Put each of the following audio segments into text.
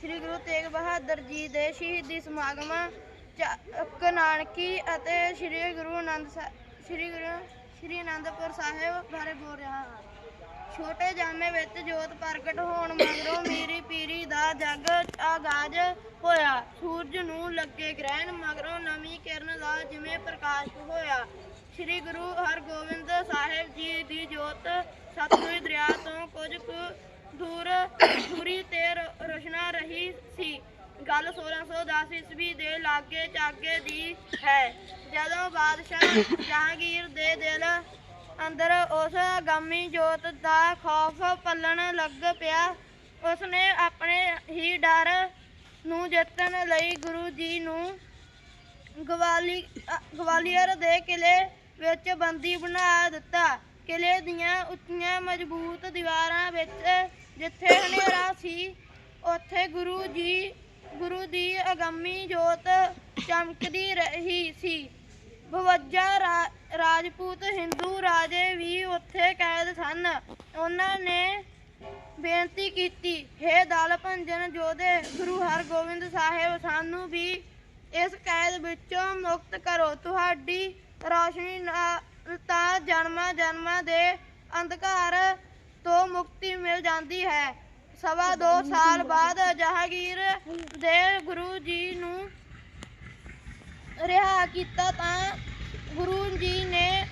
ਸ੍ਰੀ ਗੁਰੂ ਤੇਗ ਬਹਾਦਰ ਜੀ ਦੇ ਸ਼ਹੀਦੀ ਸਮਾਗਮ ਚੱਕ ਨਾਨਕੀ ਅਤੇ ਸ੍ਰੀ ਗੁਰੂ ਆਨੰਦ ਸ੍ਰੀ ਗੁਰੂ, ਸ੍ਰੀ ਅਨੰਦਪੁਰ ਸਾਹਿਬ ਬਾਰੇ ਬੋਲ ਰਿਹਾ ਹਾਂ। ਛੋਟੇ ਜਾਮੇ ਵਿੱਚ ਜੋਤ ਪ੍ਰਗਟ ਹੋਣ ਮਗਰੋਂ ਮੀਰੀ ਪੀਰੀ ਦਾ ਜਗ ਆਗਾਜ਼ ਹੋਇਆ। ਸੂਰਜ ਨੂੰ ਲੱਗੇ ਗ੍ਰਹਿਣ ਮਗਰੋਂ ਨਵੀਂ ਕਿਰਨ ਦਾ ਜਿਵੇਂ ਪ੍ਰਕਾਸ਼ ਹੋਇਆ। ਸ੍ਰੀ ਗੁਰੂ ਹਰਗੋਬਿੰਦ ਸਾਹਿਬ ਜੀ ਦੀ ਜੋਤ ਸਤਲੁਜ ਦਰਿਆ ਤੋਂ ਕੁਝ ਕੁ ਦੂਰ, ਦੂਰੀ ਤੇ ਰੋਸ਼ਨਾ ਰਹੀ ਸੀ। ਗੱਲ 1610 ਈਸਵੀ ਦੇ ਲਾਗੇ ਚਾਗੇ ਦੀ ਹੈ। ਜਦੋਂ ਬਾਦਸ਼ਾਹ ਜਹਾਂਗੀਰ ਦੇ ਦਿਲ ਅੰਦਰ ਉਸ ਗਾਮੀ ਜੋਤ ਦਾ ਖੌਫ ਪੱਲਣ ਲੱਗ ਪਿਆ, ਉਸਨੇ ਆਪਣੇ ਹੀ ਡਰ ਨੂੰ ਜਿੱਤਣ ਲਈ ਗੁਰੂ ਜੀ ਨੂੰ ਗਵਾਲੀ ਗਵਾਲੀਅਰ ਦੇ ਕਿਲੇ ਵਿੱਚ ਬੰਦੀ ਬਣਾ ਦਿੱਤਾ। ਕਿਲੇ ਦੀਆਂ ਉੱਚੀਆਂ ਮਜ਼ਬੂਤ ਦੀਵਾਰਾਂ ਵਿੱਚ ਜਿੱਥੇ ਹਨੇਰਾ ਸੀ, ਉੱਥੇ ਗੁਰੂ ਜੀ, ਗੁਰੂ ਦੀ ਅਗੰਮੀ ਜੋਤ ਚਮਕਦੀ ਰਹੀ ਸੀ। 52 ਰਾਜਪੂਤ ਹਿੰਦੂ ਰਾਜੇ ਵੀ ਉੱਥੇ ਕੈਦ ਸਨ। ਉਹਨਾਂ ਨੇ ਬੇਨਤੀ ਕੀਤੀ, ਹੇ ਦਲ ਭੰਜਨ ਜੋਧੇ ਗੁਰੂ ਹਰਗੋਬਿੰਦ ਸਾਹਿਬ, ਸਾਨੂੰ ਵੀ ਇਸ ਕੈਦ ਵਿੱਚੋਂ ਮੁਕਤ ਕਰੋ। ਤੁਹਾਡੀ ਰੋਸ਼ਨੀ ਨਾਲ ਤਾਂ ਜਨਮਾਂ ਜਨਮਾਂ ਦੇ ਅੰਧਕਾਰ ਤੋਂ ਮੁਕਤੀ ਮਿਲ ਜਾਂਦੀ ਹੈ। ਸਵਾ ਦੋ ਸਾਲ ਬਾਅਦ ਜਹਾਂਗੀਰ ਦੇ ਗੁਰੂ ਜੀ ਨੂੰ ਰਿਹਾ ਕੀਤਾ ਤਾਂ ਗੁਰੂ ਜੀ ਨੇ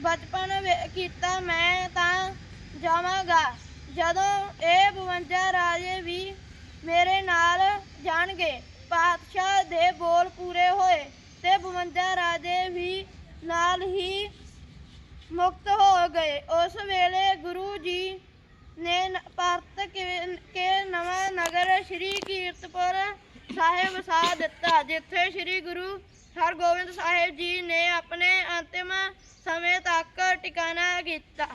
ਬਚਪਨ ਕੀਤਾ, ਮੈਂ ਤਾਂ ਜਾਵਾਂਗਾ। ਜਦੋਂ ਇਹ 52 ਰਾਜੇ ਵੀ ਮੇਰੇ ਨਾਲ ਜਾਣਗੇ, ਪਾਤਸ਼ਾਹ ਦੇ ਬੋਲ ਪੂਰੇ ਹੋਏ ਤੇ 52 ਰਾਜੇ ਵੀ ਨਾਲ ਹੀ ਮੁਕਤ ਹੋ ਗਏ। ਉਸ ਵੇਲੇ ਗੁਰੂ ਜੀ ਨੇ ਭਾਰਤ ਕੇ- ਨਵਾਂ ਨਗਰ ਸ੍ਰੀ ਕੀਰਤਪੁਰ ਸਾਹਿਬ ਵਸਾ ਦਿੱਤਾ, ਜਿੱਥੇ ਸ੍ਰੀ ਗੁਰੂ ਹਰਗੋਬਿੰਦ ਸਾਹਿਬ ਜੀ ਨੇ ਆਪਣੇ ਅੰਤਿਮ ਸਮੇਂ ਤੱਕ ਟਿਕਾਣਾ ਕੀਤਾ।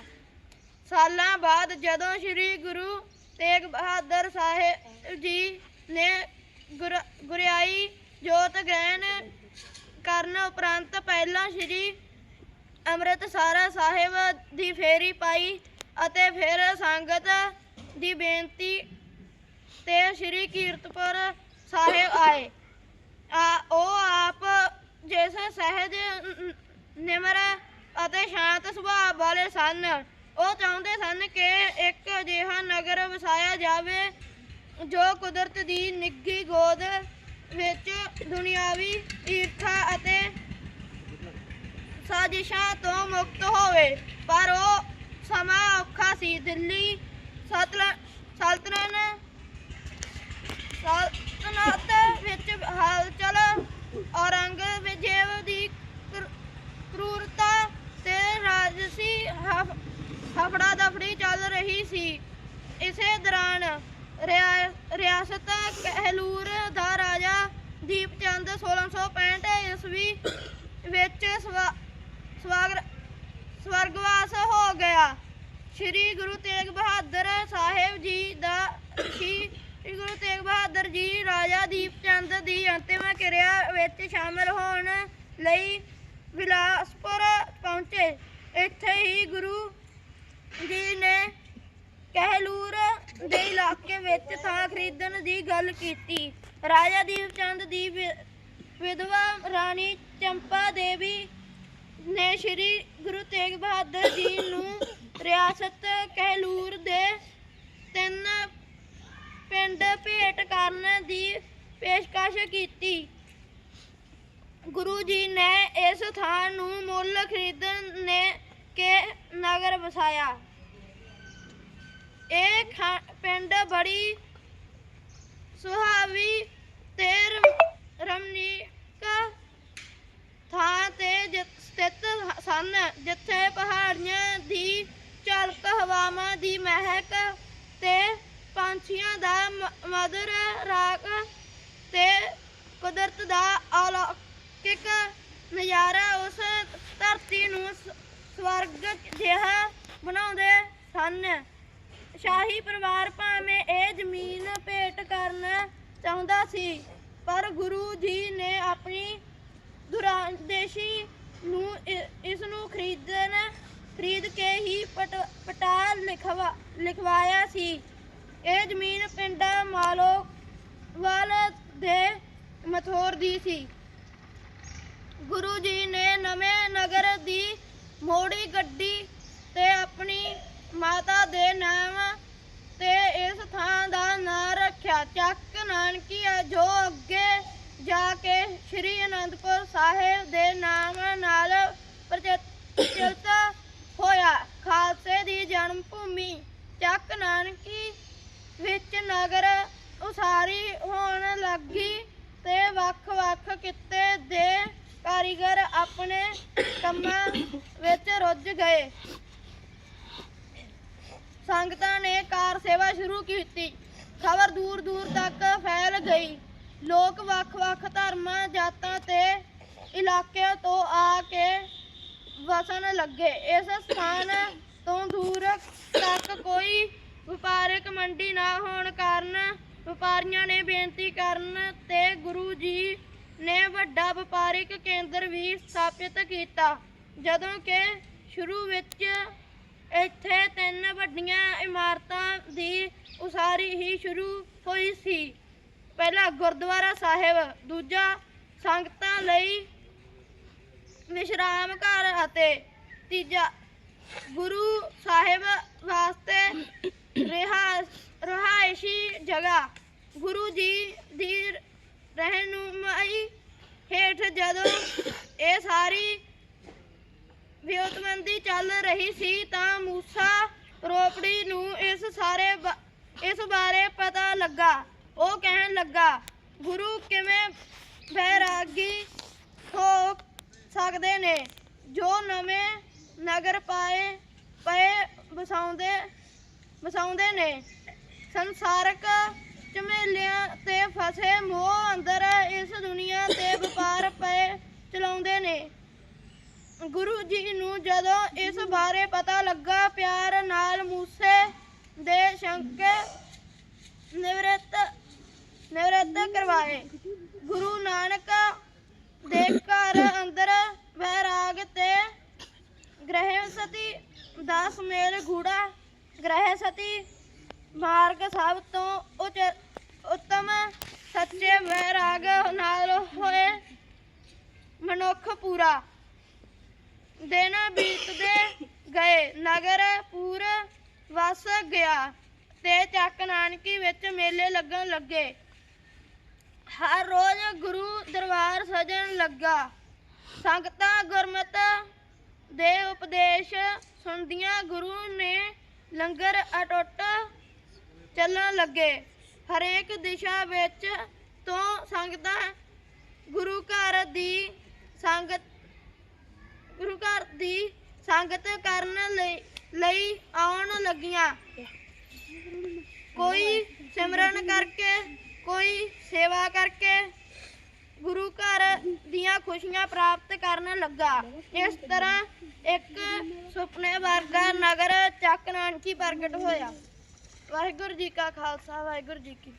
ਸਾਲਾਂ ਬਾਅਦ ਜਦੋਂ ਸ੍ਰੀ ਗੁਰੂ ਤੇਗ ਬਹਾਦਰ ਸਾਹਿਬ ਜੀ ਨੇ ਗੁਰ- ਗੁਰਿਆਈ ਜੋਤ ਗ੍ਰਹਿਣ ਕਰਨ ਉਪਰੰਤ ਪਹਿਲਾਂ ਸ੍ਰੀ ਅੰਮ੍ਰਿਤਸਰ ਸਾਹਿਬ ਦੀ ਫੇਰੀ ਪਾਈ ਅਤੇ ਫਿਰ ਸੰਗਤ ਦੀ ਬੇਨਤੀ ਤੇ ਸ੍ਰੀ ਕੀਰਤਪੁਰ ਸਾਹਿਬ ਆਏ। ਉਹ ਆਪ ਜਿਸ ਸਹਿਜ ਨਿਮਰ ਅਤੇ ਸ਼ਾਂਤ ਸੁਭਾਅ ਵਾਲੇ ਸਨ। ਉਹ ਚਾਹੁੰਦੇ ਸਨ ਕਿ ਇੱਕ ਅਜਿਹਾ ਨਗਰ ਵਸਾਇਆ ਜਾਵੇ ਜੋ ਕੁਦਰਤ ਦੀ ਨਿੱਘੀ ਗੋਦ ਵਿੱਚ ਦੁਨਿਆਵੀ ਈਰਖਾ ਅਤੇ ਸਾਜ਼ਿਸ਼ਾਂ ਤੋਂ ਮੁਕਤ ਹੋਵੇ। ਪਰ ਉਹ ਸਮਾਂ ਔਖਾ ਸੀ। ਦਿੱਲੀ ਸਤਲ- ਸਲਤਨਤ ਸਲਤਨਤ ਵਿੱਚ ਹਲਚਲ ਔਰੰਗਜ਼ੇਬ ਦੀ ਕਰੂਰਤਾ ਤੇ ਰਾਜਸੀ ਹਫੜਾ ਦਫੜੀ ਚੱਲ ਰਹੀ ਸੀ। ਇਸੇ ਦੌਰਾਨ ਰਿਆ- ਰਿਆਸਤ ਕਹਿਲੂਰ ਦਾ ਰਾਜਾ ਦੀਪ ਦੀਪਚੰਦ 1665 ਈਸਵੀ ਵਿੱਚ ਸਵਾ- ਸਵਰਗਵਾਸ ਹੋ ਗਿਆ। ਸ੍ਰੀ ਗੁਰੂ ਤੇਗ ਬਹਾਦਰ ਸਾਹਿਬ ਜੀ ਦਾ ਸ੍ਰੀ ਗੁਰੂ ਤੇਗ ਬਹਾਦਰ ਜੀ ਰਾਜਾ ਦੀਪ ਚੰਦ ਦੀ ਅੰਤਿਮ ਕਿਰਿਆ ਵਿੱਚ ਸ਼ਾਮਲ ਹੋਣ ਲਈ ਵਿਲਾਸਪੁਰ ਪਹੁੰਚੇ। ਇੱਥੇ ਹੀ ਗੁਰੂ ਜੀ ਨੇ ਕਹਿਲੂਰ ਦੇ ਇਲਾਕੇ ਵਿੱਚ ਥਾਂ ਖਰੀਦਣ ਦੀ ਗੱਲ ਕੀਤੀ। ਰਾਜਾ ਦੀਪ ਚੰਦ ਦੀ ਵਿਧਵਾ ਰਾਣੀ ਚੰਪਾ ਦੇਵੀ ਨੇ ਸ਼੍ਰੀ ਗੁਰੂ ਤੇਗ ਬਹਾਦਰ ਜੀ ਨੂੰ ਰਿਆਸਤ ਕਹਿਲੂਰ ਦੇ ਤਿੰਨ ਪਿੰਡ ਭੇਟ ਕਰਨ ਦੀ ਪੇਸ਼ਕਸ਼ ਕੀਤੀ। ਗੁਰੂ ਜੀ ਨੇ ਇਸ ਥਾਂ ਨੂੰ ਮੁੱਲ ਖਰੀਦਣ ਨੇ ਕੇ ਨਗਰ ਵਸਾਇਆ। ਇਹ ਖਾ- ਪਿੰਡ ਬੜੀ ਸੁਹਾਵੀ ਤੇ ਰਮ- ਰਮਣੀਕ ਥਾਂ ਤੇ ਜ- ਸਥਿਤ ਸਨ ਜਿੱਥੇ ਪਹਾੜੀਆਂ ਦੀ ਝਲਕ ਹਵਾਵਾਂ ਦੀ ਮਹਿਕ ਤੇ ਪੰਛੀਆਂ ਦਾ ਮ- ਰਾਗ ਤੇ ਕੁਦਰਤ ਦਾ ਅਲੌਕਿਕ ਨਜ਼ਾਰਾ ਉਸ ਧਰਤੀ ਨੂੰ ਸਵਰਗ ਜਿਹਾ ਬਣਾਉਂਦੇ ਸਨ। ਸ਼ਾਹੀ ਪਰਿਵਾਰ ਭਾਵੇਂ ਇਹ ਜ਼ਮੀਨ ਭੇਟ ਕਰਨਾ ਚਾਹੁੰਦਾ ਸੀ, ਪਰ ਗੁਰੂ ਜੀ ਨੇ ਆਪਣੀ ਦੁਰਾਂਦੇਸ਼ੀ ਨੂੰ ਇ- ਇਸ ਨੂੰ ਖਰੀਦਣ, ਖਰੀਦ ਕੇ ਹੀ ਪਟ ਪਟਾ ਲਿਖਵਾ, ਲਿਖਵਾਇਆ ਸੀ। ਇਹ ਜ਼ਮੀਨ ਪਿੰਡ ਮਾਲੋ ਵੱਲ ਦੇ ਮਥੋਰ ਦੀ ਸੀ। ਗੁਰੂ ਜੀ ਨੇ ਨਵੇਂ ਨਗਰ ਦੀ ਮੋੜੀ ਗੱਡੀ ਤੇ ਆਪਣੀ ਮਾਤਾ ਦੇ ਨਾਮ ਤੇ ਇਸ ਥਾਂ ਦਾ ਨਾਂ ਰੱਖਿਆ। ਚੱਕ ਨਾਨਕੀ ਹੈ ਜੋ ਅੱਗੇ ਜਾ ਕੇ ਸ੍ਰੀ ਅਨੰਦਪੁਰ ਸਾਹਿਬ ਦੇ ਨਾਮ ਨਾਲ ਪ੍ਰਚਲਿਤ ਹੋਇਆ। ਖਾਲਸੇ ਦੀ ਜਨਮ ਭੂਮੀ ਚੱਕ ਨਾਨਕੀ ਵਿੱਚ ਨਗਰ ਉਸਾਰੀ ਹੋਣ ਲੱਗੀ ਤੇ ਵੱਖ-ਵੱਖ ਕਿੱਤੇ ਦੇ ਕਾਰੀਗਰ ਆਪਣੇ ਕੰਮਾਂ ਵਿੱਚ ਰੁੱਝ ਗਏ। ਸੰਗਤਾਂ ਨੇ ਕਾਰ ਸੇਵਾ ਸ਼ੁਰੂ ਕੀਤੀ। ਖਬਰ ਦੂਰ ਦੂਰ ਤੱਕ ਫੈਲ ਗਈ। ਲੋਕ ਵੱਖ-ਵੱਖ ਧਰਮਾਂ, ਜਾਤਾਂ ਤੇ ਇਲਾਕਿਆਂ ਤੋਂ ਆ ਕੇ ਵਸਣ ਲੱਗੇ। ਇਸ ਸਥਾਨ ਤੋਂ ਦੂਰ ਤੱਕ ਕੋਈ ਵਪਾਰਕ ਮੰਡੀ ਨਾ ਹੋਣ ਕਾਰਨ ਵਪਾਰੀਆਂ ਨੇ ਬੇਨਤੀ ਕਰਨ ਤੇ ਗੁਰੂ ਜੀ ਨੇ ਵੱਡਾ ਵਪਾਰਿਕ ਕੇਂਦਰ ਵੀ ਸਥਾਪਿਤ ਕੀਤਾ। ਜਦੋਂ ਕਿ ਸ਼ੁਰੂ ਵਿੱਚ ਇੱਥੇ ਤਿੰਨ ਵੱਡੀਆਂ ਇਮਾਰਤਾਂ ਦੀ ਉਸਾਰੀ ਹੀ ਸ਼ੁਰੂ ਹੋਈ ਸੀ। ਪਹਿਲਾ ਗੁਰਦੁਆਰਾ ਸਾਹਿਬ, ਦੂਜਾ ਸੰਗਤਾਂ ਲਈ ਵਿਸ਼ਰਾਮ ਘਰ ਅਤੇ ਤੀਜਾ ਗੁਰੂ ਸਾਹਿਬ ਵਾਸਤੇ ਰਿਹਾ, ਰਹਾਇਸ਼ੀ ਜਗ੍ਹਾ। ਗੁਰੂ ਜੀ ਦੀ ਰਹਿਨੁਮਾਈ ਹੇਠ ਜਦੋਂ ਇਹ ਸਾਰੀ ਵਿਉਂਤਬੰਦੀ ਚੱਲ ਰਹੀ ਸੀ ਤਾਂ ਮੂਸਾ ਰੋਪੜੀ ਨੂੰ ਇਸ ਸਾਰੇ ਇਸ ਬਾਰੇ ਪਤਾ ਲੱਗਾ। ਉਹ ਕਹਿਣ ਲੱਗਾ, ਗੁਰੂ ਕਿਵੇਂ ਬੈਰਾਗੀ ਹੋ ਸਕਦੇ ਨੇ? ਜੋ ਨਵੇਂ ਨਗਰ ਪਾਏ, ਪਏ, ਵਸਾਉਂਦੇ ਵਸਾਉਂਦੇ ਨੇ। ਸੰਸਾਰਕ ਝਮੇਲਿਆਂ ਤੇ ਫਸੇ ਮੋਹ ਅੰਦਰ ਇਸ ਦੁਨੀਆ ਤੇ ਵਪਾਰ ਪਏ ਚਲਾਉਂਦੇ ਨੇ। ਗੁਰੂ ਜੀ ਨੂੰ ਜਦੋਂ ਇਸ ਬਾਰੇ ਪਤਾ ਲੱਗਾ, ਪਿਆਰ ਨਾਲ ਮੂਸੇ ਦੇ ਸ਼ੰਕੇ ਨਿਵਰਤ ਨਿਵਰਤ ਕਰਵਾਏ। ਗੁਰੂ ਨਾਨਕ ਦੇ ਘਰ ਅੰਦਰ ਵੈਰਾਗ ਤੇ ਗ੍ਰਹਿ ਸਤੀ ਦਾ ਸਮੇਲ ਗੂੜਾ ਗ੍ਰਹਿ ਸਤੀ, ਮਾਰਗ ਸਭ ਤੋਂ ਉੱਚ, ਉੱਤਮ, ਸੱਚੇ ਵੈਰਾਗ ਨਾਲ ਹੋਏ ਮਨੁੱਖ ਪੂਰਾ। ਦਿਨ ਬੀਤਦੇ ਗਏ, ਨਗਰ ਪੂਰ ਵਸ ਗਿਆ ਤੇ ਚੱਕ ਨਾਨਕੀ ਵਿੱਚ ਮੇਲੇ ਲੱਗਣ ਲੱਗੇ। ਹਰ ਰੋਜ਼ ਗੁਰੂ ਦਰਬਾਰ ਸਜਣ ਲੱਗਾ। ਸੰਗਤਾਂ ਗੁਰਮਤ ਦੇ ਉਪਦੇਸ਼ ਸੁਣਦੀਆਂ ਗੁਰੂ ਨੇ ਲੰਗਰ ਅਟੁੱਟ ਚੱਲਣ ਲੱਗੇ। ਹਰੇਕ ਦਿਸ਼ਾ ਵਿੱਚ ਤੋਂ ਸੰਗਤਾਂ ਗੁਰੂ ਘਰ ਦੀ ਸੰਗਤ, ਗੁਰੂ ਘਰ ਦੀ ਸੰਗਤ ਕਰਨ ਲਈ ਲਈ ਆਉਣ ਲੱਗੀਆਂ। ਕੋਈ ਸਿਮਰਨ ਕਰਕੇ, ਕੋਈ ਸੇਵਾ ਕਰਕੇ ਗੁਰੂ ਘਰ ਦੀਆਂ ਖੁਸ਼ੀਆਂ ਪ੍ਰਾਪਤ ਕਰਨ ਲੱਗਾ। ਇਸ ਤਰ੍ਹਾਂ ਇੱਕ ਸੁਪਨੇ ਵਰਗਾ ਨਗਰ ਚੱਕ ਨਾਨਕੀ ਪ੍ਰਗਟ ਹੋਇਆ। ਵਾਹਿਗੁਰੂ ਜੀ ਕਾ ਖਾਲਸਾ, ਵਾਹਿਗੁਰੂ ਜੀ ਕੀ